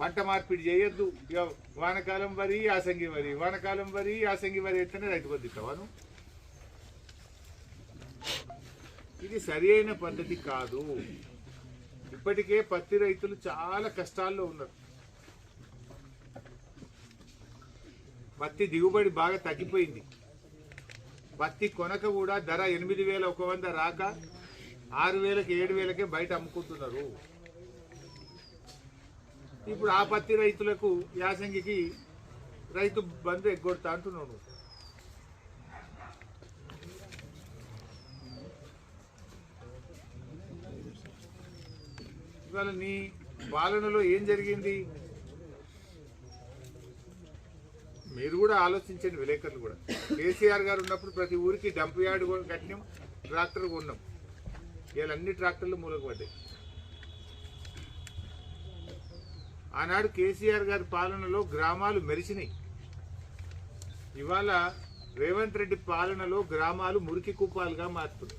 పంట మార్పిడి చేయొద్దు. వానకాలం వరి యాసంగి వరి. వానకాలం వరి యాసంగి వరి అయితేనే రైతు బతుకుతావాను ఇది సరి అయిన పద్ధతి కాదు. ఇప్పటికే పత్తి రైతులు చాలా కష్టాల్లో ఉన్నారు. పత్తి దిగుబడి బాగా తగ్గిపోయింది. పత్తి కొనక కూడా ధర ఎనిమిది వేల ఒక వంద రాక ఆరు వేలకి ఏడు వేలకే బయట అమ్ముకుంటున్నారు. ఇప్పుడు ఆ పత్తి రైతులకు యాసంగికి రైతు బంధు ఎగ్గొడతా అంటున్నాను ఇవాళ నీ పాలనలో ఏం జరిగింది? మీరు కూడా ఆలోచించండి విలేకరులు కూడా. కేసీఆర్ గారు ఉన్నప్పుడు ప్రతి ఊరికి డంప్ యార్డ్ కట్టినాం ట్రాక్టర్ కొన్నాం. ఇవాళ అన్ని ట్రాక్టర్లు మూలకు పడ్డాయి ఆనాడు కేసీఆర్ గారి పాలనలో గ్రామాలు మెరిసినాయి. ఇవాళ రేవంత్ రెడ్డి పాలనలో గ్రామాలు మురికి కుప్పాలుగా మారుతున్నాయి.